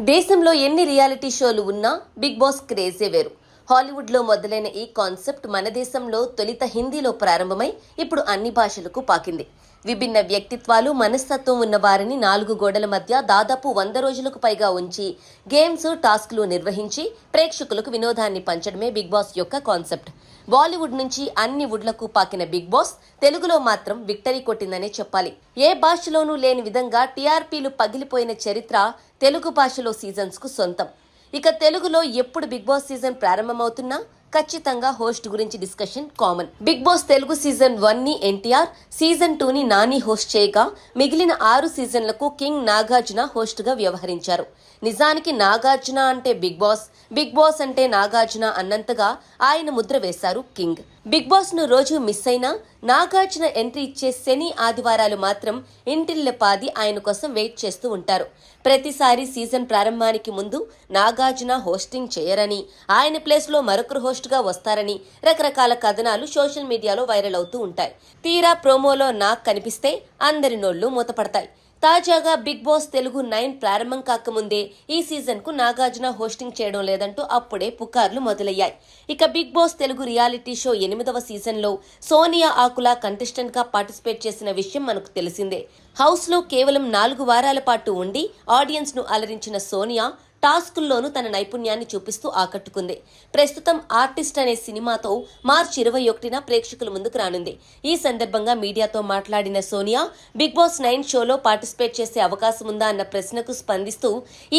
దేశంలో ఎన్ని రియాలిటీ షోలు ఉన్నా బిగ్ బాస్ క్రేజే వేరు. హాలీవుడ్లో మొదలైన ఈ కాన్సెప్ట్ మన దేశంలో తొలిత హిందీలో ప్రారంభమై ఇప్పుడు అన్ని భాషలకు పాకింది. విభిన్న వ్యక్తిత్వాలు మనస్తత్వం ఉన్న వారిని నాలుగు గోడల మధ్య దాదాపు వంద రోజులకు పైగా ఉంచి గేమ్స్ టాస్క్లు నిర్వహించి ప్రేక్షకులకు వినోదాన్ని పంచడమే బిగ్ బాస్ యొక్క కాన్సెప్ట్. బాలీవుడ్ నుంచి అన్ని వుడ్లకు పాకిన బిగ్ బాస్ తెలుగులో మాత్రం విక్టరీ కొట్టిందనే చెప్పాలి. ఏ భాషలోనూ లేని విధంగా టీఆర్పీలు పగిలిపోయిన చరిత్ర తెలుగు భాషలో సీజన్స్కు సొంతం. ఇక తెలుగులో ఎప్పుడు బిగ్ బాస్ సీజన్ ప్రారంభమవుతున్నా ఖచ్చితంగా హోస్ట్ గురించి discussion common. Bigg Boss Telugu season వన్ని ఎన్టీఆర్ సీజన్ టూ ని నాని హోస్ట్ చేయగా మిగిలిన ఆరు సీజన్లకు కింగ్ నాగార్జున హోస్ట్గా వ్యవహరించారు. నిజానికి నాగార్జున అంటే బిగ్ బాస్ బిగ్ బాస్ అంటే నాగార్జున అన్నంతగా ఆయన ముద్ర వేశారు కింగ్. బిగ్ బాస్ను రోజు మిస్ అయినా నాగార్జున ఎంట్రీ ఇచ్చే శని ఆదివారాలు మాత్రం ఇంటిల్లపాది ఆయన కోసం వెయిట్ చేస్తూ ఉంటారు. ప్రతిసారి సీజన్ ప్రారంభానికి ముందు నాగార్జున హోస్టింగ్ చేయరని ఆయన ప్లేస్లో మరొకరు హోస్ట్ గా వస్తారని రకరకాల కథనాలు సోషల్ మీడియాలో వైరల్ అవుతూ ఉంటాయి. తీరా ప్రోమోలో నాగ్ కనిపిస్తే అందరి నోళ్ళు మూతపడతాయి. తాజాగా బిగ్ బాస్ తెలుగు నైన్ ప్రారంభం కాకముందే ఈ సీజన్కు నాగార్జున హోస్టింగ్ చేయడం లేదంటూ అప్పుడే పుకార్లు మొదలయ్యాయి. ఇక Bigg Boss Telugu reality show ఎనిమిదవ సీజన్లో సోనియా ఆకుల కంటెస్టెంట్గా పార్టిసిపేట్ చేసిన విషయం మనకు తెలిసిందే. హౌస్లో కేవలం నాలుగు వారాల పాటు ఉండి ఆడియన్స్ను అలరించిన సోనియా టాస్కుల్లోనూ తన నైపుణ్యాన్ని చూపిస్తూ ఆకట్టుకుంది. ప్రస్తుతం ఆర్టిస్ట్ అనే సినిమాతో మార్చి ఇరవై ఒకటిన ప్రేక్షకుల ముందుకు రానుంది. ఈ సందర్భంగా మీడియాతో మాట్లాడిన సోనియా బిగ్ బాస్ నైన్ షోలో పార్టిసిపేట్ చేసే అవకాశం ఉందా అన్న ప్రశ్నకు స్పందిస్తూ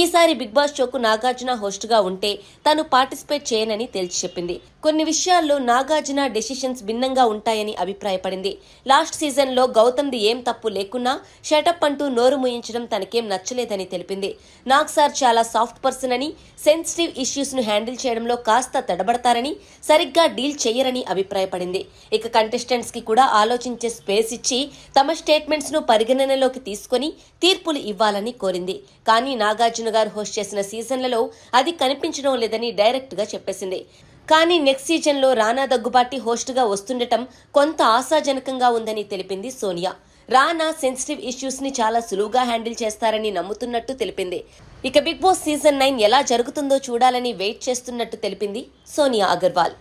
ఈసారి బిగ్ బాస్ షోకు నాగార్జున హోస్ట్గా ఉంటే తాను పార్టిసిపేట్ చేయనని తేల్చి చెప్పింది. కొన్ని విషయాల్లో నాగార్జున డెసిషన్స్ భిన్నంగా ఉంటాయని అభిప్రాయపడింది. లాస్ట్ సీజన్లో గౌతమ్ది ఏం తప్పు లేకున్నా షటప్ అంటూ నోరు ముయించడం తనకేం నచ్చలేదని తెలిపింది. నాగ్ సార్ చాలా సాఫ్ట్ పర్సన్ అని సెన్సిటివ్ ఇష్యూస్ను హ్యాండిల్ చేయడంలో కాస్త తడబడతారని సరిగ్గా డీల్ చేయరని అభిప్రాయపడింది. ఇక కంటెస్టెంట్స్కి కూడా ఆలోచించే స్పేస్ ఇచ్చి తమ స్టేట్మెంట్స్ను పరిగణనలోకి తీసుకొని తీర్పులు ఇవ్వాలని కోరింది. కానీ నాగార్జున గారు హోస్ట్ చేసిన సీజన్లలో అది కనిపించడం లేదని డైరెక్ట్గా చెప్పేసింది. కానీ నెక్స్ట్ సీజన్లో రానా దగ్గుబాటి హోస్ట్గా వస్తుండటం కొంత ఆశాజనకంగా ఉందని తెలిపింది సోనియా. రానా సెన్సిటివ్ ఇష్యూస్ని చాలా సులువుగా హ్యాండిల్ చేస్తారని నమ్ముతున్నట్టు తెలిపింది. ఇక బిగ్ బాస్ సీజన్ నైన్ ఎలా జరుగుతుందో చూడాలని వెయిట్ చేస్తున్నట్టు తెలిపింది సోనియా అగర్వాల్.